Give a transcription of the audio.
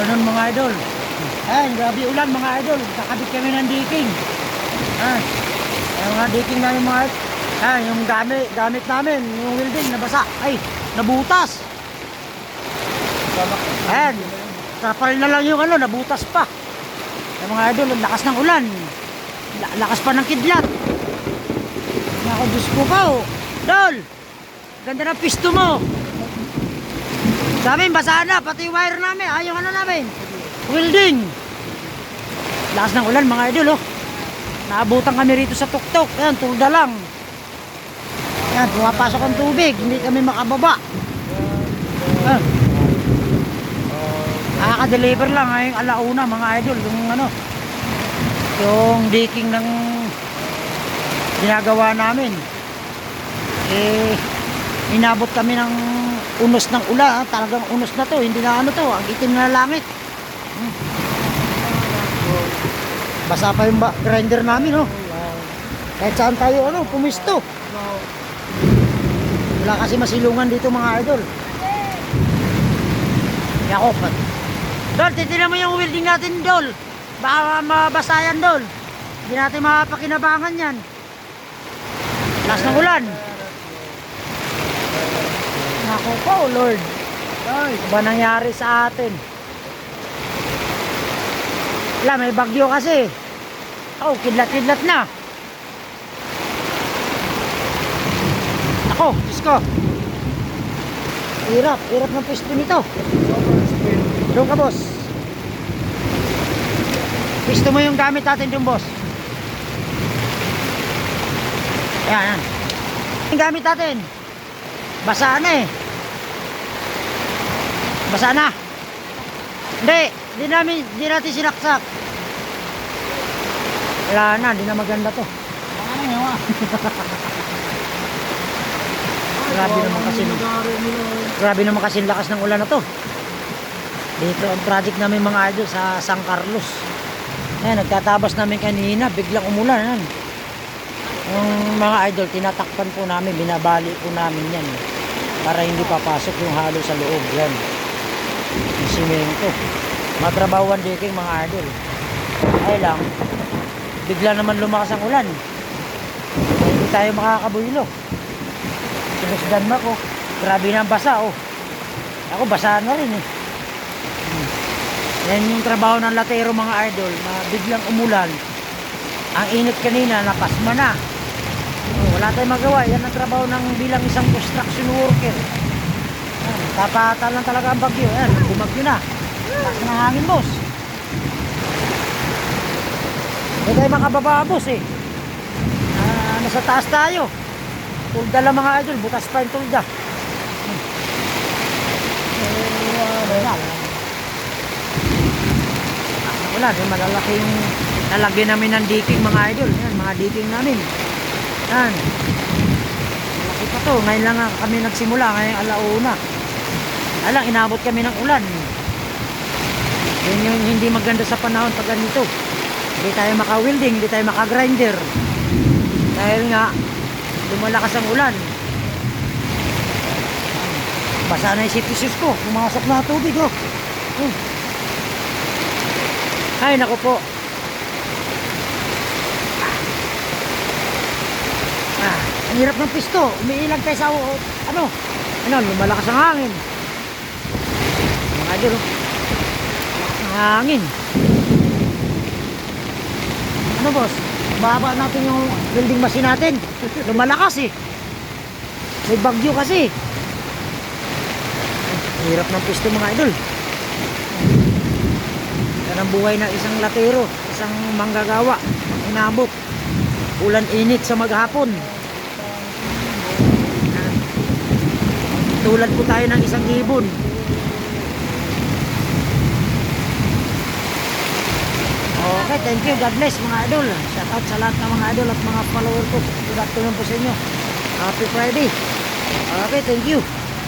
afternoon mga idol. Ayan, grabe ulan mga idol. Kakabit kami ng diking. Ayan. Ayan mga diking namin mga idol. Yung gamit, gamit namin, yung welding, nabasa. Ay, nabutas. Ayan. Kapal na lang yung ano, nabutas pa. Ayan mga idol, lakas ng ulan. La- lakas pa ng kidlat. Ako, Diyos ko pa oh. Dol! Ganda ng pisto mo. Sa amin, basa na. Pati wire namin. Ay, yung ano namin. Welding. Lakas ng ulan, mga idol, oh. Naabutan kami rito sa tuktok. Ayan, tulda lang. Ayan, pumapasok ang tubig. Hindi kami makababa. Ayan. Nakaka-deliver lang ngayong alauna, mga idol. Yung ano, yung diking ng ginagawa namin. Eh, inabot kami ng unos ng ula. ah. Talagang unos na to. Hindi na ano to. Ang itim na langit. Hmm. Basa pa yung grinder namin, oh. Kahit saan tayo, ano, pumisto. Wala kasi masilungan dito, mga idol. Kaya ako, pat. Dol, titignan mo yung welding natin, Dol. Baka mabasa yan, Dol. Hindi natin mapakinabangan yan. Lakas ng ulan. Nako po, Lord. Ay, ba nangyari sa atin? Wala, may bagyo kasi. Oh, kidlat-kidlat na. Ako, Diyos ko. Hirap, hirap ng pwesto nito. Doon ka, boss. Pisto mo yung gamit natin doon, boss. Ayan, ayan. Yung gamit natin. Basa na eh. Basa na. Hindi, hindi namin, hindi natin sinaksak. Wala na, hindi na maganda to. Grabe naman kasi. Grabe naman kasi lakas ng ulan na to. Dito ang project namin mga idol sa San Carlos. Ayan, nagtatabas namin kanina, biglang umulan. Ayan. Yung mga idol, tinatakpan po namin, binabali po namin yan. Para hindi papasok yung halo sa loob. Yan. Yung simento. Matrabawan diking mga idol. Ay lang, bigla naman lumakas ang ulan. Kaya hindi tayo makakabuylo. Sinusdan mo ko. Grabe na basa, oh. Ako, basa na rin, eh. Hmm. Yan yung trabaho ng latero, mga idol, na biglang umulan. Ang init kanina, napasma na. Oh, wala tayong magawa. Yan ang trabaho ng bilang isang construction worker. Yan, Tatata lang talaga ang bagyo. Yan, bumagyo na. Taas na hangin, boss. Hindi tayo makababa, boss, eh. Ah, nasa taas tayo. Tulda lang mga idol, butas pa yung tulda. Hmm. Eh, wala. Ah, Wala, yung malalaking lalagyan namin ng diking mga idol. Yan, mga diking namin. Yan. Malaki pa to. Ngayon lang kami nagsimula, ngayong alauna. Alang, inabot kami ng ulan. Yun yung hindi maganda sa panahon pag ganito. Hindi tayo maka-welding, hindi tayo maka-grinder. Dahil nga, lumalakas ang ulan. Basa na yung sipisus ko. Pumasok na tubig, oh. Hmm. Ay, naku po. Ah, ang hirap ng pisto. Umiilag tayo sa, ano, ano, lumalakas ang hangin. Mga idol, oh. Lakas ng hangin. Ano, boss? Baba natin yung building machine natin. Lumalakas eh. May bagyo kasi. Ay, Hirap ng pisto mga idol. Yan ang buhay ng isang latero, isang manggagawa. Inabot. Ulan init sa maghapon. Tulad po tayo ng isang ibon. Okay, thank you. God bless mga idol. Shout out sa lahat ng mga idol at mga follower ko. Good afternoon po sa inyo. Happy Friday. Okay, thank you.